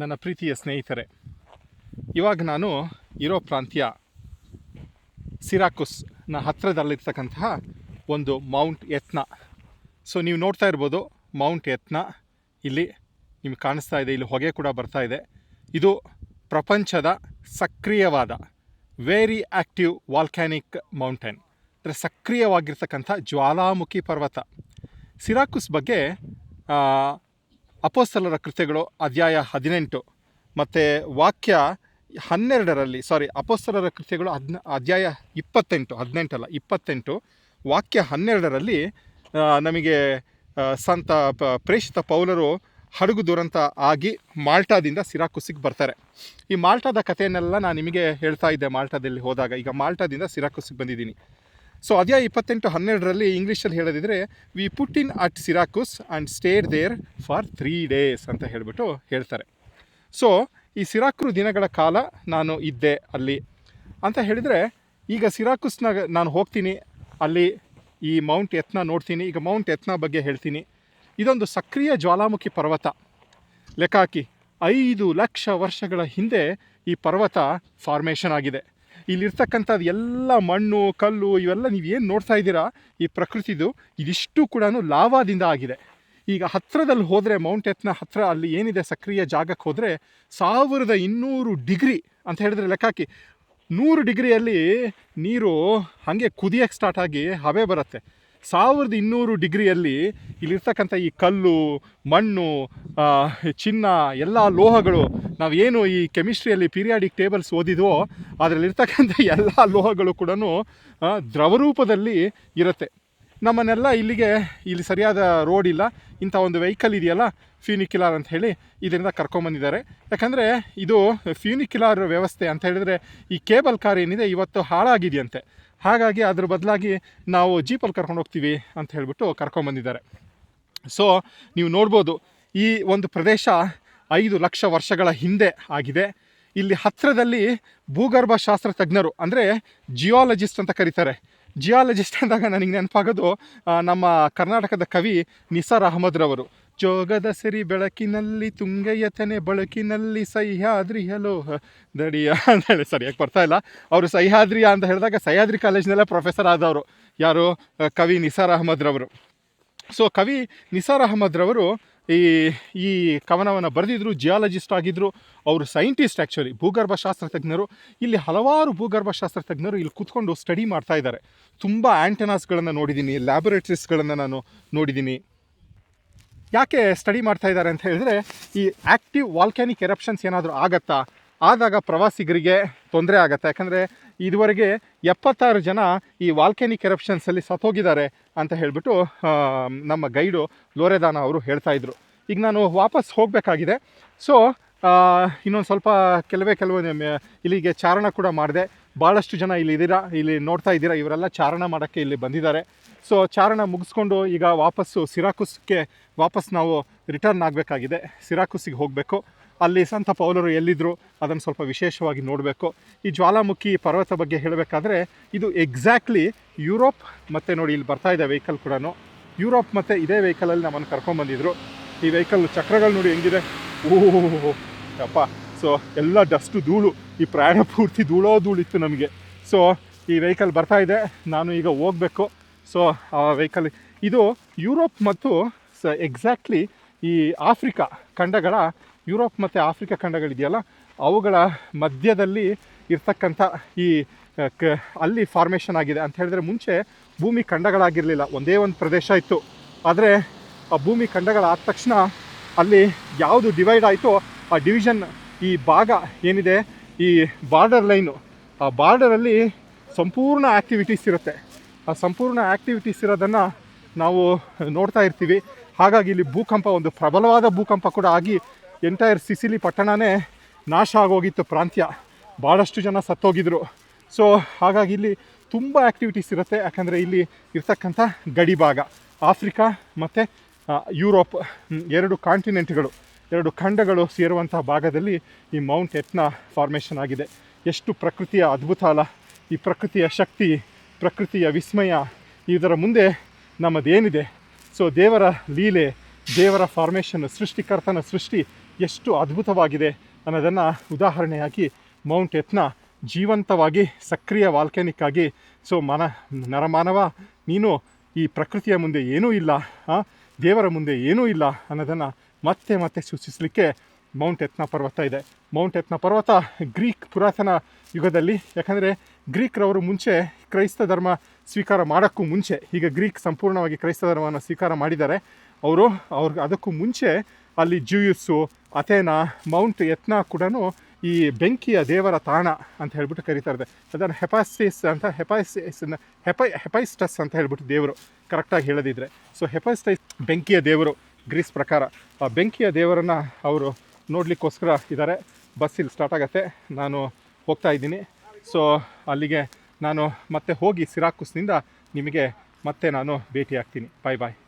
ನನ್ನ ಪ್ರೀತಿಯ ಸ್ನೇಹಿತರೆ, ಇವಾಗ ನಾನು ಇರೋ ಪ್ರಾಂತ್ಯ ಸಿರಾಕುಸ್ನ ಹತ್ತಿರದಲ್ಲಿರ್ತಕ್ಕಂತಹ ಒಂದು ಮೌಂಟ್ ಯತ್ನ ಸೊ ನೀವು ನೋಡ್ತಾ ಇರ್ಬೋದು ಮೌಂಟ್ ಯತ್ನ ಇಲ್ಲಿ ನಿಮ್ಗೆ ಕಾಣಿಸ್ತಾ ಇದೆ, ಇಲ್ಲಿ ಹೊಗೆ ಕೂಡ ಬರ್ತಾ ಇದೆ. ಇದು ಪ್ರಪಂಚದ ಸಕ್ರಿಯವಾದ ವೆರಿ ಆ್ಯಕ್ಟಿವ್ ವಾಲ್ಕ್ಯಾನಿಕ್ ಮೌಂಟೇನ್ ಅಂದರೆ ಸಕ್ರಿಯವಾಗಿರ್ತಕ್ಕಂಥ ಜ್ವಾಲಾಮುಖಿ ಪರ್ವತ. ಸಿರಾಕುಸ್ ಬಗ್ಗೆ ಅಪೋಸ್ತಲರ ಕೃತ್ಯಗಳು ಅಧ್ಯಾಯ ಹದಿನೆಂಟು. ಮತ್ತು ವಾಕ್ಯ ಹನ್ನೆರಡರಲ್ಲಿ ಸಾರಿ ಅಪೋಸ್ತಲರ ಕೃತ್ಯಗಳು ಹದ್ನ, ಅಧ್ಯಾಯ ಇಪ್ಪತ್ತೆಂಟು, ಹದಿನೆಂಟಲ್ಲ, ಇಪ್ಪತ್ತೆಂಟು. ವಾಕ್ಯ ಹನ್ನೆರಡರಲ್ಲಿ ನಮಗೆ ಸಂತ ಪ್ರೇಷಿತ ಪೌಲರು ಹಡಗು ದುರಂತ ಆಗಿ ಮಾಲ್ಟಾದಿಂದ ಸಿರಾಕುಸಿಗೆ ಬರ್ತಾರೆ. ಈ ಮಾಲ್ಟಾದ ಕಥೆಯನ್ನೆಲ್ಲ ನಾನು ನಿಮಗೆ ಹೇಳ್ತಾ ಇದ್ದೆ ಮಾಲ್ಟಾದಲ್ಲಿ ಹೋದಾಗ. ಈಗ ಮಾಲ್ಟಾದಿಂದ ಸಿರಾಕುಸಿಗೆ ಬಂದಿದ್ದೀನಿ. ಸೊ ಅಧ್ಯಾಯ ಇಪ್ಪತ್ತೆಂಟು ಹನ್ನೆರಡರಲ್ಲಿ ಇಂಗ್ಲೀಷಲ್ಲಿ ಹೇಳೋದಿದ್ರೆ we put in at Syracuse and stayed there for three days ಅಂತ ಹೇಳಿಬಿಟ್ಟು ಹೇಳ್ತಾರೆ. ಸೊ ಈ ಸಿರಾಕ್ರು ದಿನಗಳ ಕಾಲ ನಾನು ಇದ್ದೆ ಅಲ್ಲಿ. ಅಂತ ಹೇಳಿದರೆ, ಈಗ ಸಿರಾಕುಸ್ನ ನಾನು ಹೋಗ್ತೀನಿ, ಅಲ್ಲಿ ಈ ಮೌಂಟ್ ಎತ್ನ ನೋಡ್ತೀನಿ. ಈಗ ಮೌಂಟ್ ಎತ್ನ ಬಗ್ಗೆ ಹೇಳ್ತೀನಿ. ಇದೊಂದು ಸಕ್ರಿಯ ಜ್ವಾಲಾಮುಖಿ ಪರ್ವತ. ಲೆಕ್ಕಾಕಿ, ಐದು ಲಕ್ಷ ವರ್ಷಗಳ ಹಿಂದೆ ಈ ಪರ್ವತ ಫಾರ್ಮೇಷನ್ ಆಗಿದೆ. ಇಲ್ಲಿರ್ತಕ್ಕಂಥದ್ದು ಎಲ್ಲ ಮಣ್ಣು, ಕಲ್ಲು ಇವೆಲ್ಲ ನೀವು ಏನು ನೋಡ್ತಾ ಇದ್ದೀರಾ? ಈ ಪ್ರಕೃತಿದು ಇದಿಷ್ಟು ಕೂಡ ಲಾವಾದಿಂದ ಆಗಿದೆ. ಈಗ ಹತ್ತಿರದಲ್ಲಿ ಹೋದರೆ ಮೌಂಟ್ ಎತ್ನ ಹತ್ತಿರ ಅಲ್ಲಿ ಏನಿದೆ ಸಕ್ರಿಯ ಜಾಗಕ್ಕೆ ಹೋದರೆ, ಸಾವಿರದ ಇನ್ನೂರು ಡಿಗ್ರಿ ಅಂತ ಹೇಳಿದ್ರೆ ಲೆಕ್ಕಾಕಿ ನೂರು ಡಿಗ್ರಿಯಲ್ಲಿ ನೀರು ಹಾಗೆ ಕುದಿಯಕ್ಕೆ ಸ್ಟಾರ್ಟ್ ಆಗಿ ಹವೆ ಬರುತ್ತೆ. ಸಾವಿರದ ಇನ್ನೂರು ಡಿಗ್ರಿಯಲ್ಲಿ ಇಲ್ಲಿರ್ತಕ್ಕಂಥ ಈ ಕಲ್ಲು, ಮಣ್ಣು ಚಿನ್ನ, ಎಲ್ಲ ಲೋಹಗಳು ನಾವೇನು ಈ ಕೆಮಿಸ್ಟ್ರಿಯಲ್ಲಿ ಪೀರಿಯಾಡಿಕ್ ಟೇಬಲ್ಸ್ ಓದಿದ್ವೋ, ಅದರಲ್ಲಿರ್ತಕ್ಕಂಥ ಎಲ್ಲ ಲೋಹಗಳು ಕೂಡ ದ್ರವರೂಪದಲ್ಲಿ ಇರುತ್ತೆ. ನಮ್ಮನ್ನೆಲ್ಲ ಇಲ್ಲಿಗೆ, ಇಲ್ಲಿ ಸರಿಯಾದ ರೋಡ್ ಇಲ್ಲ. ಇಂಥ ಒಂದು ವೆಹಿಕಲ್ ಇದೆಯಲ್ಲ ಫ್ಯೂನಿಕ್ಯುಲಾರ್ ಅಂತ ಹೇಳಿ ಇದರಿಂದ ಕರ್ಕೊಂಬಂದಿದ್ದಾರೆ. ಯಾಕಂದರೆ ಇದು ಫ್ಯೂನಿಕ್ಯುಲಾರ್ ವ್ಯವಸ್ಥೆ ಅಂತ ಹೇಳಿದ್ರೆ ಈ ಕೇಬಲ್ ಕಾರ್ ಏನಿದೆ ಇವತ್ತು ಹಾಳಾಗಿದೆಯಂತೆ. ಹಾಗಾಗಿ ಅದ್ರ ಬದಲಾಗಿ ನಾವು ಜೀಪಲ್ಲಿ ಕರ್ಕೊಂಡು ಹೋಗ್ತೀವಿ ಅಂತ ಹೇಳಿಬಿಟ್ಟು ಕರ್ಕೊಂಬಂದಿದ್ದಾರೆ. ಸೊ ನೀವು ನೋಡ್ಬೋದು, ಈ ಒಂದು ಪ್ರದೇಶ ಐದು ಲಕ್ಷ ವರ್ಷಗಳ ಹಿಂದೆ ಆಗಿದೆ. ಇಲ್ಲಿ ಹತ್ತಿರದಲ್ಲಿ ಭೂಗರ್ಭಶಾಸ್ತ್ರ ತಜ್ಞರು ಅಂದರೆ ಜಿಯಾಲಜಿಸ್ಟ್ ಅಂತ ಕರೀತಾರೆ. ಜಿಯಾಲಜಿಸ್ಟ್ ಅಂದಾಗ ನನಗೆ ನೆನಪಾಗೋದು ನಮ್ಮ ಕರ್ನಾಟಕದ ಕವಿ ನಿಸಾರ್ ಅಹಮದ್ರವರು. ಜೋಗದ ಸರಿ ಬೆಳಕಿನಲ್ಲಿ ತುಂಗಯ್ಯತನೆ ಬೆಳಕಿನಲ್ಲಿ, ಸಹ್ಯಾದ್ರಿ ಹಲೋ ದಡಿಯ ಅಂತ ಹೇಳಿ ಸರಿಯಾಗಿ ಬರ್ತಾ ಇಲ್ಲ. ಅವರು ಸಹ್ಯಾದ್ರಿಯ ಅಂತ ಹೇಳಿದಾಗ ಸಹ್ಯಾದ್ರಿ ಕಾಲೇಜ್ನಲ್ಲೇ ಪ್ರೊಫೆಸರ್ ಆದವರು. ಯಾರು? ಕವಿ ನಿಸಾರ್ ಅಹಮದ್ರವರು. ಸೊ ಕವಿ ನಿಸಾರ್ ಅಹಮದ್ರವರು ಈ ಈ ಕವನವನ್ನು ಬರೆದಿದ್ರು ಜಿಯಾಲಜಿಸ್ಟ್ ಆಗಿದ್ದರು ಅವರು ಸೈಂಟಿಸ್ಟ್ ಆ್ಯಕ್ಚುಲಿ ಭೂಗರ್ಭ ಶಾಸ್ತ್ರಜ್ಞರು. ಇಲ್ಲಿ ಹಲವಾರು ಭೂಗರ್ಭ ಶಾಸ್ತ್ರಜ್ಞರು ಇಲ್ಲಿ ಕೂತ್ಕೊಂಡು ಸ್ಟಡಿ ಮಾಡ್ತಾ ಇದ್ದಾರೆ. ತುಂಬ ಆ್ಯಂಟನಾಸ್ಗಳನ್ನು ನೋಡಿದ್ದೀನಿ ಲ್ಯಾಬೊರೇಟ್ರೀಸ್ಗಳನ್ನು ನಾನು ನೋಡಿದ್ದೀನಿ. ಯಾಕೆ ಸ್ಟಡಿ ಮಾಡ್ತಾ ಇದ್ದಾರೆ ಅಂತ ಹೇಳಿದ್ರೆ, ಈ ಆ್ಯಕ್ಟಿವ್ ವಾಲ್ಕ್ಯಾನಿಕ್ ಎರಪ್ಷನ್ಸ್ ಏನಾದರೂ ಆಗತ್ತಾ? ಆದಾಗ ಪ್ರವಾಸಿಗರಿಗೆ ತೊಂದರೆ ಆಗುತ್ತೆ. ಯಾಕಂದರೆ ಇದುವರೆಗೆ ಎಪ್ಪತ್ತಾರು ಜನ ಈ ವಾಲ್ಕೆನಿ ಎರಪ್ಷನ್ಸಲ್ಲಿ ಸತ್ತೋಗಿದ್ದಾರೆ ಅಂತ ಹೇಳಿಬಿಟ್ಟು ನಮ್ಮ ಗೈಡು ಲೋರೆದಾನ ಅವರು ಹೇಳ್ತಾ ಇದ್ರು. ಈಗ ನಾನು ವಾಪಸ್ ಹೋಗಬೇಕಾಗಿದೆ. ಸೊ ಇನ್ನೊಂದು ಸ್ವಲ್ಪ ಕೆಲವೇ ಕೆಲವು ಇಲ್ಲಿಗೆ ಚಾರಣ ಕೂಡ ಮಾಡಿದೆ. ಭಾಳಷ್ಟು ಜನ ಇಲ್ಲಿ ಇದ್ದೀರಾ ಇಲ್ಲಿ ನೋಡ್ತಾ ಇದ್ದೀರಾ, ಇವರೆಲ್ಲ ಚಾರಣ ಮಾಡೋಕ್ಕೆ ಇಲ್ಲಿ ಬಂದಿದ್ದಾರೆ. ಸೊ ಚಾರಣ ಮುಗಿಸ್ಕೊಂಡು ಈಗ ವಾಪಸ್ಸು ಸಿರಾಕುಸ್ಗೆ ವಾಪಸ್ ನಾವು ರಿಟರ್ನ್ ಆಗಬೇಕಾಗಿದೆ. ಸಿರಾಕುಸ್ಸಿಗೆ ಹೋಗಬೇಕು. ಅಲ್ಲಿ ಸಂತ ಪೌಲರು ಎಲ್ಲಿದ್ದರು ಅದನ್ನು ಸ್ವಲ್ಪ ವಿಶೇಷವಾಗಿ ನೋಡಬೇಕು. ಈ ಜ್ವಾಲಾಮುಖಿ ಪರ್ವತ ಬಗ್ಗೆ ಹೇಳಬೇಕಾದ್ರೆ ಇದು ಎಕ್ಸಾಕ್ಟ್ಲಿ ಯುರೋಪ್ ಮತ್ತು ನೋಡಿ ಇಲ್ಲಿ ಬರ್ತಾ ಇದೆ ವೆಹಿಕಲ್ ಕೂಡ ಯುರೋಪ್ ಮತ್ತು ಇದೇ ವೆಹಿಕಲಲ್ಲಿ ನಮ್ಮನ್ನು ಕರ್ಕೊಂಬಂದಿದ್ರು ಈ ವೆಹಿಕಲ್ ಚಕ್ರಗಳು ನೋಡಿ ಹೆಂಗಿದೆ. ಓಹೋ ಅಪ್ಪ ಸೊ ಎಲ್ಲ ಡಸ್ಟು ಧೂಳು. ಈ ಪ್ರಯಾಣ ಪೂರ್ತಿ ಧೂಳೋ ಧೂಳಿತ್ತು ನಮಗೆ. ಸೊ ಈ ವೆಹಿಕಲ್ ಬರ್ತಾ ಇದೆ. ನಾನು ಈಗ ಹೋಗಬೇಕು. ಸೊ ಆ ವೆಹಿಕಲ್ ಇದು ಯುರೋಪ್ ಮತ್ತು ಸ, ಎಕ್ಸಾಕ್ಟ್ಲಿ ಈ ಆಫ್ರಿಕಾ ಖಂಡಗಳ ಯುರೋಪ್ ಮತ್ತು ಆಫ್ರಿಕಾ ಖಂಡಗಳಿದೆಯಲ್ಲ ಅವುಗಳ ಮಧ್ಯದಲ್ಲಿ ಇರ್ತಕ್ಕಂಥ ಈ ಕ, ಅಲ್ಲಿ ಫಾರ್ಮೇಷನ್ ಆಗಿದೆ ಅಂತ ಹೇಳಿದ್ರೆ ಮುಂಚೆ ಭೂಮಿ ಖಂಡಗಳಾಗಿರಲಿಲ್ಲ, ಒಂದೇ ಒಂದು ಪ್ರದೇಶ ಇತ್ತು. ಆದರೆ ಆ ಭೂಮಿ ಖಂಡಗಳಾದ ತಕ್ಷಣ ಅಲ್ಲಿ ಯಾವುದು ಡಿವೈಡ್ ಆಯಿತೋ ಆ ಡಿವಿಷನ್ ಈ ಭಾಗ ಏನಿದೆ, ಈ ಬಾರ್ಡರ್ ಲೈನು ಆ ಬಾರ್ಡರಲ್ಲಿ ಸಂಪೂರ್ಣ ಆ್ಯಕ್ಟಿವಿಟೀಸ್ ಇರುತ್ತೆ. ಆ ಸಂಪೂರ್ಣ ಆ್ಯಕ್ಟಿವಿಟೀಸ್ ಇರೋದನ್ನು ನಾವು ನೋಡ್ತಾ ಇರ್ತೀವಿ. ಹಾಗಾಗಿ ಇಲ್ಲಿ ಭೂಕಂಪ ಒಂದು ಪ್ರಬಲವಾದ ಭೂಕಂಪ ಕೂಡ ಆಗಿ ಎಂಟೈರ್ ಸಿಸಿಲಿ ಪಟ್ಟಣನೇ ನಾಶ ಆಗೋಗಿತ್ತು ಪ್ರಾಂತ್ಯ. ಭಾಳಷ್ಟು ಜನ ಸತ್ತೋಗಿದ್ರು. ಸೊ ಹಾಗಾಗಿ ಇಲ್ಲಿ ತುಂಬ ಆ್ಯಕ್ಟಿವಿಟೀಸ್ ಇರುತ್ತೆ. ಯಾಕಂದರೆ ಇಲ್ಲಿ ಇರ್ತಕ್ಕಂಥ ಗಡಿ ಭಾಗ. ಆಫ್ರಿಕಾ ಮತ್ತು ಯುರೋಪ್ ಎರಡು ಕಾಂಟಿನೆಂಟ್ಗಳು ಎರಡು ಖಂಡಗಳು ಸೇರುವಂಥ ಭಾಗದಲ್ಲಿ ಈ ಮೌಂಟ್ ಎಟ್ನ ಫಾರ್ಮೇಷನ್ ಆಗಿದೆ. ಎಷ್ಟು ಪ್ರಕೃತಿಯ ಅದ್ಭುತ ಅಲ್ಲ. ಈ ಪ್ರಕೃತಿಯ ಶಕ್ತಿ, ಪ್ರಕೃತಿಯ ವಿಸ್ಮಯ ಇದರ ಮುಂದೆ ನಮ್ಮದೇನಿದೆ. ಸೊ ದೇವರ ಲೀಲೆ, ದೇವರ ಫಾರ್ಮೇಷನ್ ಸೃಷ್ಟಿಕರ್ತನ ಸೃಷ್ಟಿ ಎಷ್ಟು ಅದ್ಭುತವಾಗಿದೆ ಅನ್ನೋದನ್ನು ಉದಾಹರಣೆಯಾಗಿ ಮೌಂಟ್ ಎತ್ನ ಜೀವಂತವಾಗಿ ಸಕ್ರಿಯ ವಾಲ್ಕ್ಯಾನಿಕ್ ಆಗಿ ಸೊ ಮನ, ನರಮಾನವ, ನೀನು ಈ ಪ್ರಕೃತಿಯ ಮುಂದೆ ಏನೂ ಇಲ್ಲ ದೇವರ ಮುಂದೆ ಏನೂ ಇಲ್ಲ ಅನ್ನೋದನ್ನು ಮತ್ತೆ ಮತ್ತೆ ಸೂಚಿಸಲಿಕ್ಕೆ ಮೌಂಟ್ ಎತ್ನ ಪರ್ವತ ಇದೆ. ಮೌಂಟ್ ಎತ್ನ ಪರ್ವತ ಗ್ರೀಕ್ ಪುರಾತನ ಯುಗದಲ್ಲಿ, ಯಾಕಂದರೆ ಗ್ರೀಕ್ರವರು ಮುಂಚೆ ಕ್ರೈಸ್ತ ಧರ್ಮ ಸ್ವೀಕಾರ ಮಾಡೋಕ್ಕೂ ಮುಂಚೆ, ಈಗ ಗ್ರೀಕ್ ಸಂಪೂರ್ಣವಾಗಿ ಕ್ರೈಸ್ತ ಧರ್ಮವನ್ನು ಸ್ವೀಕಾರ ಮಾಡಿದ್ದಾರೆ, ಅವರು ಅವ್ರಿಗೆ ಅದಕ್ಕೂ ಮುಂಚೆ ಅಲ್ಲಿ ಜ್ಯೂಯಿಸ್ಸು ಅಥೇನಾ, ಮೌಂಟ್ ಯತ್ನ ಕೂಡ ಈ ಬೆಂಕಿಯ ದೇವರ ತಾಣ ಅಂತ ಹೇಳ್ಬಿಟ್ಟು ಕರೀತಾರೆ ಅದನ್ನು ಹೆಪಾಸ್ಟಿಸ್ ಅಂತ ಹೆಪಾಸ್ಟಿಸ್ ಹೆಪೈ ಹೆಪೈಸ್ಟಸ್ ಅಂತ ಹೇಳ್ಬಿಟ್ಟು ದೇವರು ಕರೆಕ್ಟಾಗಿ ಹೇಳದಿದ್ರೆ. ಸೊ ಹೆಪೈಸ್ಟೈಸ್ ಬೆಂಕಿಯ ದೇವರು, ಗ್ರೀಸ್ ಪ್ರಕಾರ. ಆ ಬೆಂಕಿಯ ದೇವರನ್ನು ಅವರು ನೋಡಲಿಕ್ಕೋಸ್ಕರ ಇದ್ದಾರೆ ಬಸ್ ಇಲ್ಲಿ ಸ್ಟಾರ್ಟ್ ಆಗುತ್ತೆ. ನಾನು ಹೋಗ್ತಾ ಇದ್ದೀನಿ. ಸೊ ಅಲ್ಲಿಗೆ ನಾನು ಮತ್ತೆ ಹೋಗಿ ಸಿರಾಕುಸ್ನಿಂದ ನಿಮಗೆ ಮತ್ತೆ ನಾನು ಭೇಟಿ ಆಗ್ತೀನಿ ಬಾಯ್ ಬಾಯ್